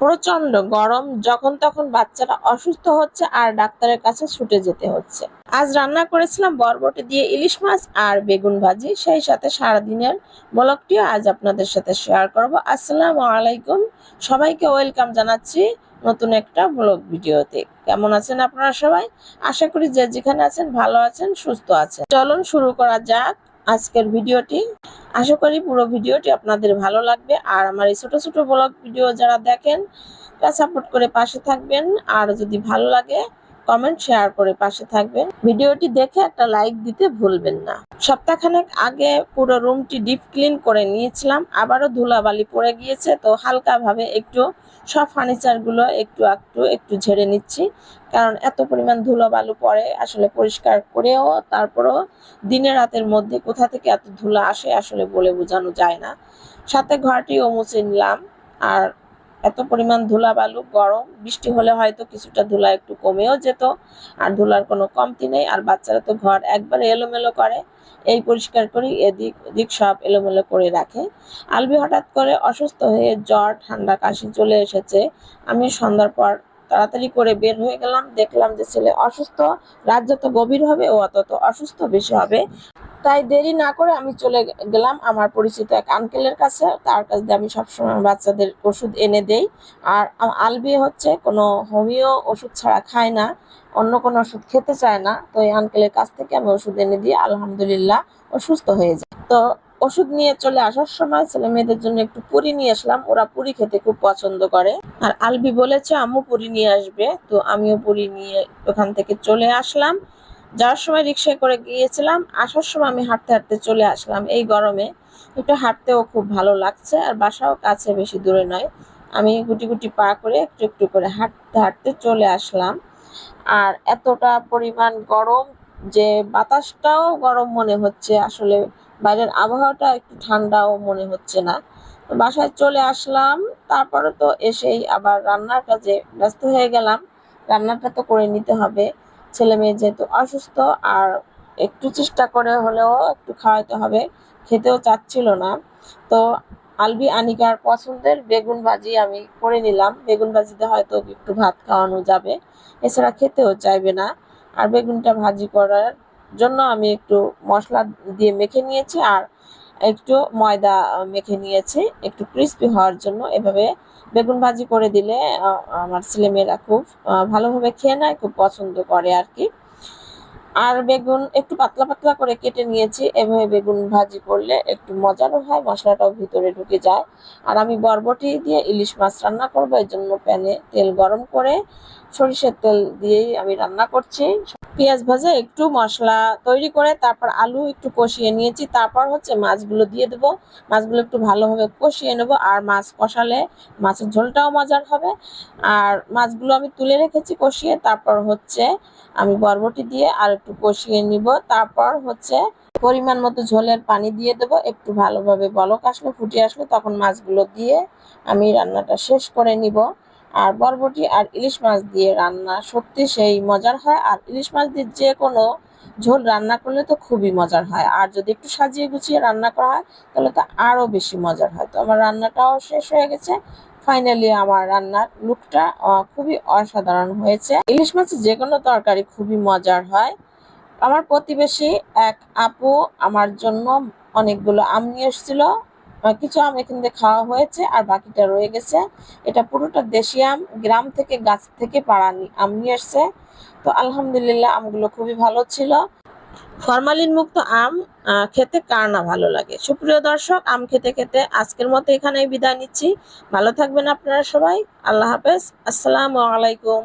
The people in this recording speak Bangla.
প্রচণ্ড গরম, যখন তখন বাচ্চারা অসুস্থ হচ্ছে আর ডাক্তারের কাছে ছুটে যেতে হচ্ছে। আজ রান্না করেছিলাম বরবটি দিয়ে ইলিশ মাছ আর বেগুন ভাজি, সেই সাথে সারাদিনের ব্লগটিও আজ আপনাদের সাথে শেয়ার করব। আসসালামু আলাইকুম। সবাইকে ওয়েলকাম জানাচ্ছি নতুন একটা ব্লগ ভিডিওতে। কেমন আছেন আপনারা সবাই? আশা করি যে যেখানে আছেন ভালো আছেন, সুস্থ আছেন। চলুন শুরু করা যাক। আজকের ভিডিওটি। আশা করি পুরো ভিডিওটি আপনাদের ভালো লাগবে। আর আমার এই ছোটো ছোটো ব্লগ ভিডিও যারা দেখেন তা সাপোর্ট করে পাশে থাকবেন। আর যদি ভালো লাগে কমেন্ট শেয়ার করে পাশে থাকবেন। ভিডিওটি দেখে একটা লাইক দিতে ভুলবেন না। সপ্তাহখানেক আগে পুরো রুমটি ডিপ ক্লিন করে নিয়েছিলাম, আবারও ধুলাবালি পড়ে গিয়েছে, তো হালকা ভাবে একটু সব ফার্নিচারগুলো একটু একটু একটু ঝেড়ে নিচ্ছি। কারণ এত পরিমাণ ধুলো বালু পড়ে, আসলে পরিষ্কার করেও তারপরেও দিনে রাতের মধ্যে কোথা থেকে এত ধুলা আসে আসলে বলে বোঝানো যায় না। সাথে ঘরটিও মুছে নিলাম, আর এত পরিমাণ ধুলা বালু গরম, বৃষ্টি হলে হয়তো কিছুটা ধুলা একটু কমেও যেত, আর ধুলার কোনো কমতি নেই, আর বাচ্চারা তো ঘর একবারে এলোমেলো করে। এই পরিষ্কার করি এদিক ওদিক সব এলোমেলো করে রাখে। আলবি হঠাৎ করে অসুস্থ হয়ে জ্বর, ঠান্ডা, কাশি চলে এসেছে। আমি সন্ধ্যার পর তাড়াতাড়ি করে বের হয়ে গেলাম, দেখলাম যে ছেলে অসুস্থ, রাত যত গভীর হবে ও তত অসুস্থ বেশি হবে। তাই দেরি না করে আমি চলে গেলাম আমার পরিচিত এক আঙ্কেলের কাছে। তার কাছ আমি সবসময় বাচ্চাদের ওষুধ এনে দেই। আর আলবি হচ্ছে কোনো হোমিও ওষুধ ছাড়া খায় না, অন্য কোনো ওষুধ খেতে চায় না। তো এই আঙ্কেলের কাছ থেকে আমি ওষুধ এনে দিই আলহামদুলিল্লাহ ও সুস্থ হয়ে যায়। তো ওষুধ নিয়ে চলে আসার সময় ছেলে মেয়েদের জন্য একটু পুরি নিয়ে আসলাম। ওরা পুরি খেতে খুব পছন্দ করে। আর আলবি বলেছে, আম্মু পুরি নিয়ে আসবে। তো আমিও পুরি নিয়ে ওখান থেকে চলে আসলাম। যাওয়ার সময় রিক্সায় করে গিয়েছিলাম। আসার সময় আমি হাঁটতে হাঁটতে চলে আসলাম এই গরমে। একটু হাঁটতেও খুব ভালো লাগছে, আর বাসাও কাছে বেশি দূরে নয়। আমি গুটি গুটি পা করে একটু একটু করে হাঁটতে হাঁটতে চলে আসলাম। আর এতটা পরিমাণ গরম যে বাতাসটাও গরম মনে হচ্ছে, আসলে বাইরের আবহাওয়াটা একটু ঠান্ডাও মনে হচ্ছে না। বাসায় চলে আসলাম, তারপরে তো এসেই আবার রান্নার কাজে ব্যস্ত হয়ে গেলাম। রান্নাটা তো করে নিতে হবে। ছেলে মেয়ে যেহেতু অসুস্থ, আর একটু চেষ্টা করে হলেও একটু খাওয়াতে হবে, খেতেও চাচ্ছিল না। তো আলবি, আনিকার পছন্দের বেগুন ভাজি আমি করে নিলাম। বেগুন ভাজিতে হয়তো একটু ভাত খাওয়ানো যাবে, এছাড়া খেতেও চাইবে না। আর বেগুনটা ভাজি করার জন্য আমি একটু মশলা দিয়ে মেখে নিয়েছি, আর একটু ময়দা মেখে নিয়েছি। একটু ক্রিস্পি হওয়ার জন্য এভাবে বেগুন ভাজি করে দিলে আমার ছেলেমেয়েরা খুব ভালোভাবে খেয়ে নেয়, খুব পছন্দ করে আর কি আর বেগুন একটু পাতলা পাতলা করে কেটে নিয়েছি। এভাবে বেগুন ভাজি করলে একটু মজারও হয়, মশলাটাও ভিতরে ঢুকে যায়। আর আমি বরবটি দিয়ে ইলিশ মাছ রান্না করব এই জন্য প্যানে তেল গরম করে সরিষার তেল দিয়েই আমি রান্না করছি। পেঁয়াজ ভাজা, একটু মশলা তৈরি করে তারপর আলু একটু কষিয়ে নিয়েছি। তারপর হচ্ছে মাছগুলো দিয়ে দেবো। মাছগুলো একটু ভালোভাবে কষিয়ে নেব আর মাছ কষালে মাছের ঝোলটাও মজার হবে। আর মাছগুলো আমি তুলে রেখেছি কষিয়ে। তারপর হচ্ছে আমি বরবটি দিয়ে আর একটু কষিয়ে নিব। তারপর হচ্ছে পরিমাণ মতো ঝোলের পানি দিয়ে দেব। একটু ভালোভাবে বলক আসলে ফুটে আসলে তখন মাছগুলো দিয়ে আমি রান্নাটা শেষ করে নিব। আর বরবটি আর ইলিশ মাছ দিয়ে রান্না সত্যি সেই মজার হয়। আর ইলিশ মাছ দিয়ে যে কোনো ঝোল রান্না করলে তো খুবই মজার হয়। আর যদি একটু সাজিয়ে গুছিয়ে রান্না করা হয়, তাহলে তো আরও বেশি মজার হয়। তো আমার রান্নাটাও শেষ হয়ে গেছে। ফাইনালি আমার রান্নার লুকটা খুবই অসাধারণ হয়েছে। ইলিশ মাছের যে কোনো তরকারি খুবই মজার হয়। আমার প্রতিবেশী এক আপু আমার জন্য অনেকগুলো আম নিয়ে এসেছিল। কিছু আম এখান থেকে খাওয়া হয়েছে আর বাকিটা রয়ে গেছে। এটা পুরোটা দেশি আম, গ্রাম থেকে গাছ থেকে পাড়া আম নিয়ে এসছে তো আলহামদুলিল্লাহ আমগুলো খুবই ভালো ছিল। ফরমালিন মুক্ত আম খেতে কার না ভালো লাগে? সুপ্রিয় দর্শক, আম খেতে খেতে আজকের মতো এখানেই বিদায় নিচ্ছি। ভালো থাকবেন আপনারা সবাই। আল্লাহ হাফেজ। আসসালামু আলাইকুম।